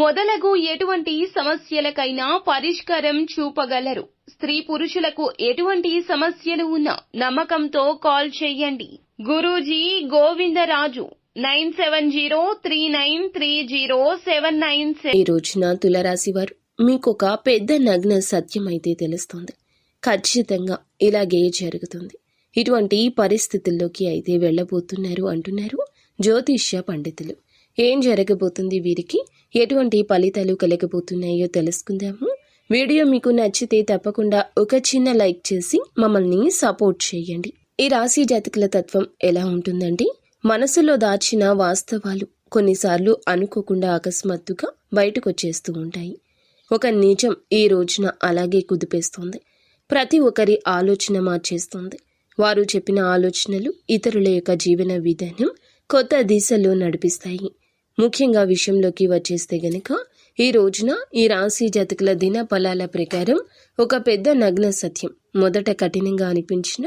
మొదలగు ఎటువంటి సమస్యలకైనా పరిష్కారం చూపగలరు. స్త్రీ పురుషులకు ఎటువంటి సమస్యలు ఉన్నా నమ్మకంతో కాల్ చేయండి. Guruji Govindaraju nine seven zero three nine three zero seven nine ఈ రోజున తులరాశి వారు మీకు ఒక పెద్ద నగ్న సత్యం అయితే తెలుస్తుంది. ఖచ్చితంగా ఇలాగే జరుగుతుంది. ఇటువంటి పరిస్థితుల్లోకి అయితే వెళ్ళబోతున్నారు అంటున్నారు జ్యోతిష్య పండితులు. ఏం జరగబోతుంది వీరికి? ఎటువంటి ఫలితాలు కలగబోతున్నాయో తెలుసుకుందాము. వీడియో మీకు నచ్చితే తప్పకుండా ఒక చిన్న లైక్ చేసి మమ్మల్ని సపోర్ట్ చేయండి. ఈ రాశి జాతకుల తత్వం ఎలా ఉంటుందంటే మనసులో దాచిన వాస్తవాలు కొన్నిసార్లు అనుకోకుండా అకస్మాత్తుగా బయటకు వచ్చేస్తూ ఉంటాయి. ఒక నిజం ఈ రోజున అలాగే కుదిపేస్తోంది. ప్రతి ఒక్కరి ఆలోచన మార్చేస్తుంది. వారు చెప్పిన ఆలోచనలు ఇతరుల యొక్క జీవన విధానం కొత్త దిశలో నడిపిస్తాయి. ముఖ్యంగా విషయంలోకి వచ్చేస్తే గనక ఈ రోజున ఈ రాశి జాతకుల దిన ఫలాల ప్రకారం ఒక పెద్ద నగ్న సత్యం మొదట కఠినంగా అనిపించిన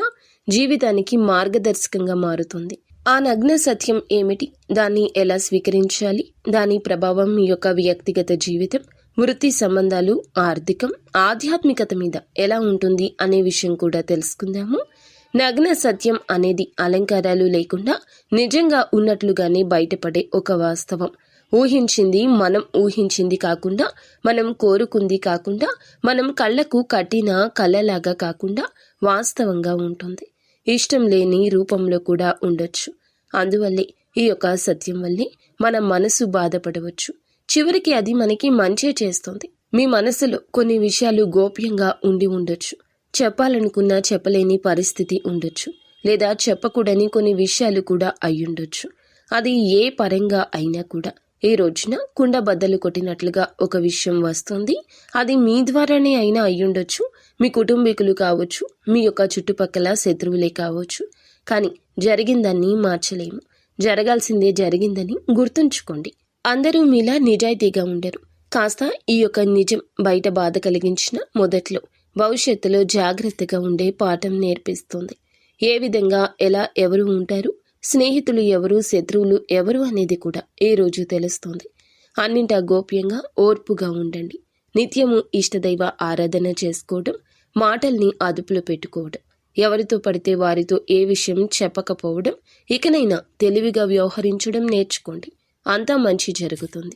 జీవితానికి మార్గదర్శకంగా మారుతుంది. ఆ నగ్న సత్యం ఏమిటి? దాన్ని ఎలా స్వీకరించాలి? దాని ప్రభావం మీ యొక్క వ్యక్తిగత జీవితం వృత్తి సంబంధాలు ఆర్థికం ఆధ్యాత్మికత మీద ఎలా ఉంటుంది అనే విషయం కూడా తెలుసుకుందాము. నగ్న సత్యం అనేది అలంకారాలు లేకుండా నిజంగా ఉన్నట్లుగానే బయటపడే ఒక వాస్తవం. ఊహించింది మనం ఊహించింది కాకుండా మనం కోరుకుంది కాకుండా మనం కళ్ళకు కట్టిన కళ్ళలాగా కాకుండా వాస్తవంగా ఉంటుంది. ఇష్టం లేని రూపంలో కూడా ఉండొచ్చు. అందువల్లే ఈ యొక్క సత్యం వల్లే మన మనసు బాధపడవచ్చు. చివరికి అది మనకి మంచే చేస్తుంది. మీ మనసులో కొన్ని విషయాలు గోప్యంగా ఉండి ఉండొచ్చు. చెప్పాలనుకున్నా చెప్పలేని పరిస్థితి ఉండొచ్చు లేదా చెప్పకూడని కొన్ని విషయాలు కూడా అయ్యుండొచ్చు. అది ఏ పరంగా అయినా కూడా. ఈ రోజున కుండ బద్దలు కొట్టినట్లుగా ఒక విషయం వస్తుంది. అది మీ ద్వారానే అయినా అయ్యుండొచ్చు. మీ కుటుంబీకులు కావచ్చు మీ యొక్క చుట్టుపక్కల శత్రువులే కావచ్చు. కానీ జరిగిందాన్ని మార్చలేము. జరగాల్సిందే జరిగిందని గుర్తుంచుకోండి. అందరూ మీలా నిజాయితీగా ఉండరు. కాస్త ఈ యొక్క నిజం బయట బాధ కలిగించిన మొదట్లో. భవిష్యత్తులో జాగ్రత్తగా ఉండే పాఠం నేర్పిస్తుంది. ఏ విధంగా ఎలా ఎవరు ఉంటారు స్నేహితులు ఎవరు శత్రువులు ఎవరు అనేది కూడా ఏ రోజు తెలుస్తుంది. అన్నింటా గోప్యంగా ఓర్పుగా ఉండండి. నిత్యము ఇష్టదైవ ఆరాధన చేసుకోవడం మాటల్ని అదుపులో పెట్టుకోవడం ఎవరితో పడితే వారితో ఏ విషయం చెప్పకపోవడం ఇకనైనా తెలివిగా వ్యవహరించడం నేర్చుకోండి. అంతా మంచి జరుగుతుంది.